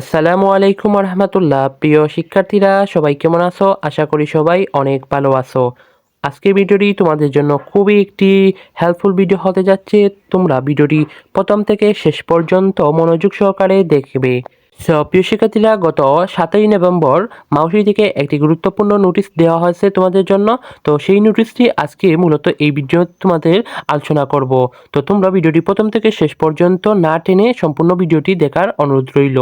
আসসালামু আলাইকুম রহমতুল্লাহ প্রিয় শিক্ষার্থীরা, সবাই কেমন আছো? আশা করি সবাই অনেক ভালো আছো। আজকের ভিডিওটি তোমাদের জন্য খুবই একটি হেল্পফুল ভিডিও হতে যাচ্ছে। তোমরা ভিডিওটি প্রথম থেকে শেষ পর্যন্ত মনোযোগ সহকারে দেখবে। সো প্রিয় শিক্ষার্থীরা, গত সাতই নভেম্বর মাউসি থেকে একটি গুরুত্বপূর্ণ নোটিশ দেওয়া হয়েছে তোমাদের জন্য। তো সেই নোটিশটি আজকে মূলত এই ভিডিও তোমাদের আলোচনা করব। তো তোমরা ভিডিওটি প্রথম থেকে শেষ পর্যন্ত না টেনে সম্পূর্ণ ভিডিওটি দেখার অনুরোধ রইল।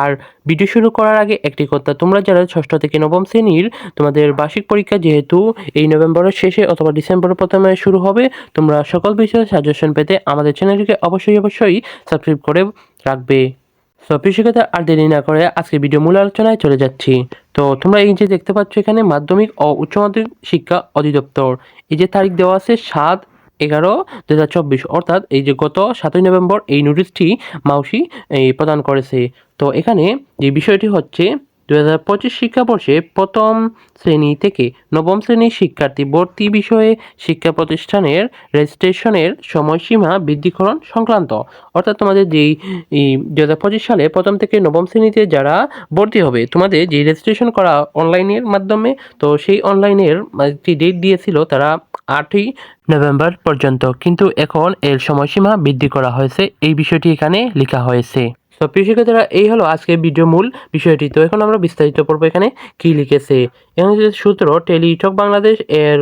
আর ভিডিও শুরু করার আগে একটি কথা, তোমরা যারা ষষ্ঠ থেকে নবম শ্রেণির, তোমাদের বার্ষিক পরীক্ষা যেহেতু এই নভেম্বরের শেষে অথবা ডিসেম্বরের প্রথমে শুরু হবে, তোমরা সকল বিষয়ে সাজেশন পেতে আমাদের চ্যানেলটিকে অবশ্যই অবশ্যই সাবস্ক্রাইব করে রাখবে। সো কৃষিকতা আর দেরি না করে আজকে ভিডিও মূল আলোচনায় চলে যাচ্ছি। তো, তোমরা এই যে দেখতে পাচ্ছ এখানে মাধ্যমিক ও উচ্চ মাধ্যমিক শিক্ষা অধিদপ্তর। এই যে তারিখ দেওয়া আছে সাত এগারো দু হাজার চব্বিশ, অর্থাৎ এই যে গত সাতই নভেম্বর এই নোটিশটি মাউসি প্রদান করেছে। তো, এখানে যে বিষয়টি হচ্ছে দু হাজার পঁচিশ শিক্ষাবর্ষে প্রথম শ্রেণি থেকে নবম শ্রেণির শিক্ষার্থী ভর্তি বিষয়ে শিক্ষা প্রতিষ্ঠানের রেজিস্ট্রেশনের সময়সীমা বৃদ্ধিকরণ সংক্রান্ত। অর্থাৎ তোমাদের যেই দু হাজার পঁচিশ সালে প্রথম থেকে নবম শ্রেণীতে যারা ভর্তি হবে, তোমাদের যে রেজিস্ট্রেশন করা অনলাইনের মাধ্যমে, তো সেই অনলাইনের একটি ডেট দিয়েছিল তারা আটই নভেম্বর পর্যন্ত। কিন্তু এখন এর সময়সীমা বৃদ্ধি করা হয়েছে। এই বিষয়টি এখানে লেখা হয়েছে। তো প্রিয় শিক্ষার্থীরা, এই হলো আজকে ভিডিও মূল বিষয়টি। তো এখন আমরা বিস্তারিত পড়ব এখানে কি লিখেছে। এখানে যে সূত্র টেলিটক বাংলাদেশ এর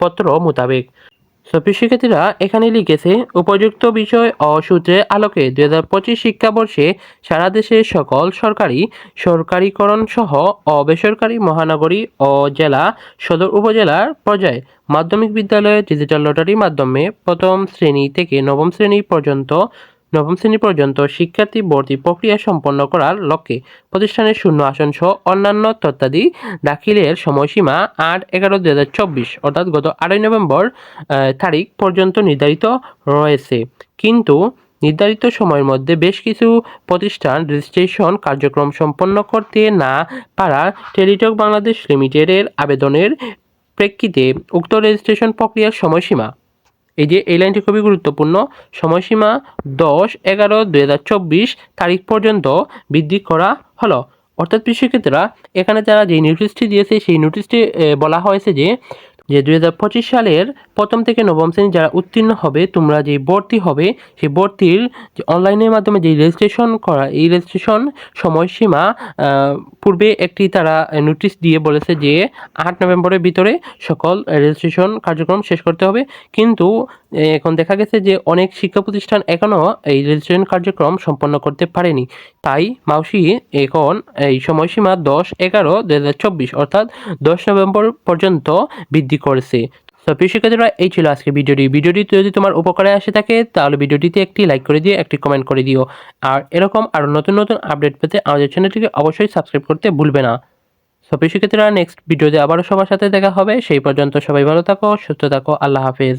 পত্র মোতাবেক। তো প্রিয় শিক্ষার্থীরা, এখানে লিখেছে, উপযুক্ত বিষয় ও সূত্রে আলোকে দুই হাজার পঁচিশ শিক্ষাবর্ষে সারা দেশের সকল সরকারি সরকারিকরণ সহ ও বেসরকারি মহানগরী ও জেলা, সদর উপজেলার পর্যায়ে মাধ্যমিক বিদ্যালয়ে ডিজিটাল লটারির মাধ্যমে প্রথম শ্রেণি থেকে নবম শ্রেণি পর্যন্ত নবম শ্রেণি পর্যন্ত শিক্ষার্থী ভর্তি প্রক্রিয়া সম্পন্ন করার লক্ষ্যে প্রতিষ্ঠানের শূন্য আসন সহ অন্যান্য তথ্যাদি দাখিলের সময়সীমা আট এগারো দু হাজার চব্বিশ, অর্থাৎ গত আড়াই নভেম্বর তারিখ পর্যন্ত নির্ধারিত রয়েছে। কিন্তু নির্ধারিত সময়ের মধ্যে বেশ কিছু প্রতিষ্ঠান রেজিস্ট্রেশন কার্যক্রম সম্পন্ন করতে না পারা টেলিটক বাংলাদেশ লিমিটেডের আবেদনের প্রেক্ষিতে উক্ত রেজিস্ট্রেশন প্রক্রিয়ার সময়সীমা এই যে এই লাইনটি খুবই গুরুত্বপূর্ণ, সময়সীমা দশ এগারো দুই তারিখ পর্যন্ত বৃদ্ধি করা হলো। অর্থাৎ কৃষিক্ষেত্রা এখানে তারা যে নোটিশটি দিয়েছে, সেই নোটিশটি বলা হয়েছে যে যে দুই হাজার পঁচিশ সালের প্রথম থেকে নবম শ্রেণি যারা উত্তীর্ণ হবে, তোমরা যে ভর্তি হবে, সেই ভর্তির যে অনলাইনের মাধ্যমে যে রেজিস্ট্রেশন করা, এই রেজিস্ট্রেশন সময়সীমা পূর্বে একটি তারা নোটিশ দিয়ে বলেছে যে আট নভেম্বরের ভিতরে সকল রেজিস্ট্রেশন কার্যক্রম শেষ করতে হবে। কিন্তু এখন দেখা গেছে যে অনেক শিক্ষা প্রতিষ্ঠান এখনও এই রেজিস্ট্রেশন কার্যক্রম সম্পন্ন করতে পারেনি। তাই মাউসি এখন এই সময়সীমা দশ এগারো দু অর্থাৎ দশ নভেম্বর পর্যন্ত বৃদ্ধি করেছে। তো প্রিয় শিক্ষার্থীরা, এই ছিল আজকে ভিডিওটি। ভিডিওটি যদি তোমার উপকারে আসে থাকে, তাহলে ভিডিওটিতে একটি লাইক করে দিয়ে একটি কমেন্ট করে দিও। আর এরকম আরও নতুন নতুন আপডেট পেতে আমাদের চ্যানেলটিকে অবশ্যই সাবস্ক্রাইব করতে ভুলবে না। তো প্রিয় শিক্ষার্থীরা নেক্সট ভিডিওতে আবারও সবার সাথে দেখা হবে। সেই পর্যন্ত সবাই ভালো থাকো, সুস্থ থাকো, আল্লাহ হাফেজ।